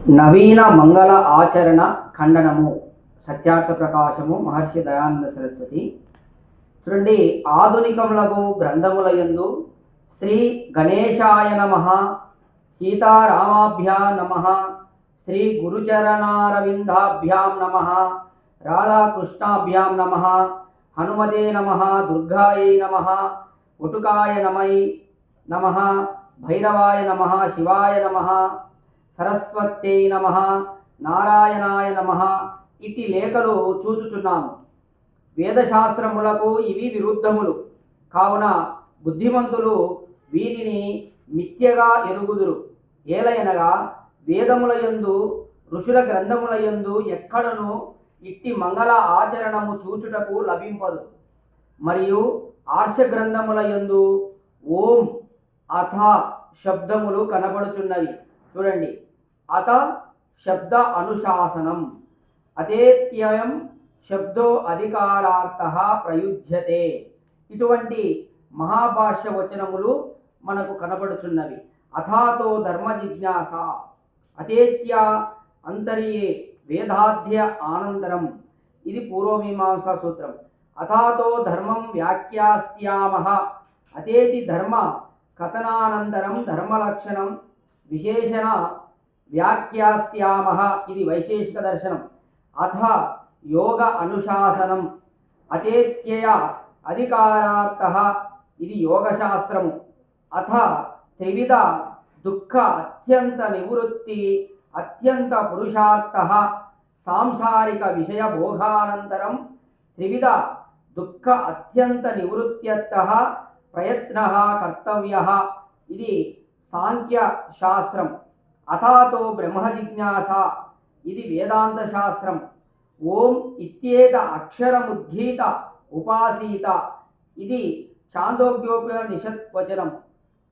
నవీన మంగళ ఆచరణ ఖండనము సత్యార్థ ప్రకాశము మహర్షి దయానంద సరస్వతి. చూడండి ఆధునికములకు గ్రంథముల యందు శ్రీ గణేశాయ నమ సీతారామాభ్యాం నమ శ్రీ గురుచరణారవిందాభ్యాం నమ రాధాకృష్ణాభ్యాం నమ హనుమతే నమ దుర్గాయై నమ వటుకాయ నమై నమ భైరవాయ నమ శివాయ నమ సరస్వత్యై నమ నారాయణాయ నమ ఇట్టి లేఖలు చూచుచున్నాము. వేదశాస్త్రములకు ఇవి విరుద్ధములు. కావున బుద్ధిమంతులు వీరిని మిథ్యగా ఎరుగుదురు. ఏలయనగా వేదముల యందు ఋషుల గ్రంథముల యందు ఎక్కడను ఇట్టి మంగళ ఆచరణము చూచుటకు లభింపదు. మరియు ఆర్ష గ్రంథముల యందు ఓం అథ శబ్దములు కనబడుచున్నవి. చూడండి. అత శబ్ద అనుశాసనం. అతేత్యయం శబ్దో అధికారార్థ ప్రయుజ్యతే ఇటువంటి మహాభాష్య వచనములు మనకు కనబడుచున్నవి. అథాతో ధర్మ జిజ్ఞాస. అతేత్య అంతర్యే వేదాధ్య ఆనందరం. ఇది పూర్వమీమాంసా సూత్రం. అథాతో ధర్మం వ్యాఖ్యాస్యామ. అతేతి ధర్మ కథనానంతరం ధర్మలక్షణం విశేషణ వ్యాఖ్యాస్యామహ ఇది వైశేషిక దర్శనం. అథ యోగ అనుశాసనం. అతేత్యయ అధికారార్థ ఇది యోగశాస్త్రము. అథ త్రివిధ దుఃఖ అత్యంత నివృత్తి అత్యంత పురుషార్థ సాంసారిక విషయ భోగానంతరం త్రివిధ దుఃఖ అత్యంత నివృత్త్యర్థ ప్రయత్న కర్తవ్య ఇది సాంఖ్య శాస్త్రం అథాతో బ్రహ్మ జిజ్ఞాస ఇది వేదాంత శాస్త్రం ఓం ఇత్యేత అక్షరముద్ధీత ఉపాసీత. ఇది చాందోగ్యోపనిషత్ వచనం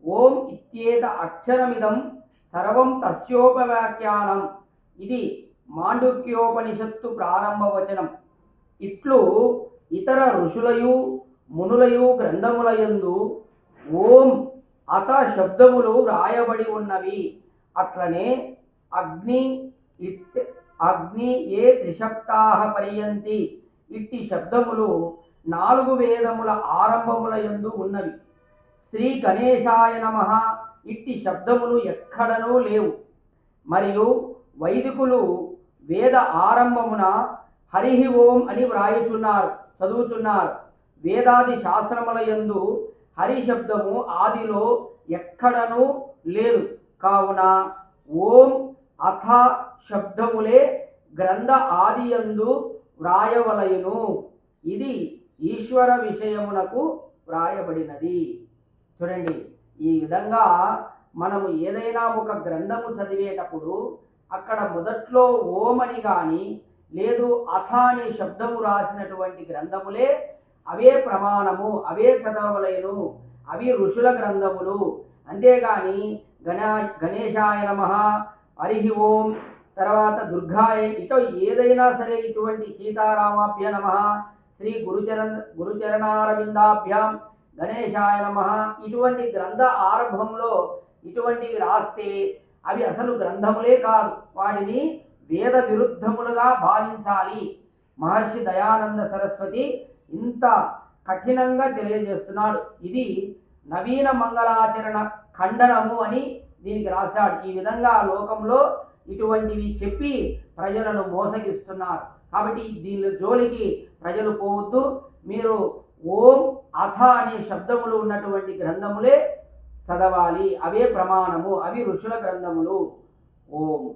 ఓం ఇత్యేత అక్షరమిదం సర్వం తస్యోపవ్యాఖ్యానం. ఇది మాండుక్యోపనిషత్తు ప్రారంభ వచనం ఇట్లు ఇతర ఋషులయు మునులయు గ్రంథములయందు ఓం అత శబ్దములు వ్రాయబడి ఉన్నవి. అట్లనే అగ్ని ఇట్ అగ్ని ఏ త్రిశబ్దాహ పర్యంతి ఇట్టి శబ్దములు నాలుగు వేదముల ఆరంభముల యందు ఉన్నవి. శ్రీ గణేశాయ నమ ఇట్టి శబ్దములు ఎక్కడనూ లేవు. మరియు వైదికులు వేద ఆరంభమున హరి ఓం అని వ్రాయుచున్నారు చదువుచున్నారు. వేదాది శాస్త్రముల యందు హరి శబ్దము ఆదిలో ఎక్కడనూ లేదు. కావున ఓం అథ శబ్దములే గ్రంథ ఆదియందు వ్రాయవలయును. ఇది ఈశ్వర విషయమునకు వ్రాయబడినది. చూడండి ఈ విధంగా మనము ఏదైనా ఒక గ్రంథము చదివేటప్పుడు అక్కడ మొదట్లో ఓం అని కానీ లేదు అథ అనే శబ్దము రాసినటువంటి గ్రంథములే అవే ప్రమాణము అవే చదవలేను అవి ఋషుల గ్రంథములు. అంతేగాని గణ గణేశాయ నమ హరి ఓం. తర్వాత దుర్గాయ ఇటు ఏదైనా సరే ఇటువంటి సీతారామాభ్య నమ శ్రీ గురుచరణ గురుచరణారవిందాభ్యాం గణేశాయ నమ. ఇటువంటి గ్రంథ ఆరంభంలో ఇటువంటివి రాస్తే అవి అసలు గ్రంథములే కాదు. వాటిని వేద విరుద్ధములుగా భావించాలి. మహర్షి దయానంద సరస్వతి ఇంత కఠినంగా తెలియజేస్తున్నాడు. ఇది నవీన మంగళాచరణ ఖండనము అని దీనికి రాశాడు. ఈ విధంగా లోకంలో ఇటువంటివి చెప్పి ప్రజలను మోసగిస్తున్నారు. కాబట్టి దీని జోలికి ప్రజలు పోవద్దు. మీరు ఓం అథ అనే శబ్దములు ఉన్నటువంటి గ్రంథములే చదవాలి. అవే ప్రమాణము. అవి ఋషుల గ్రంథములు. ఓం.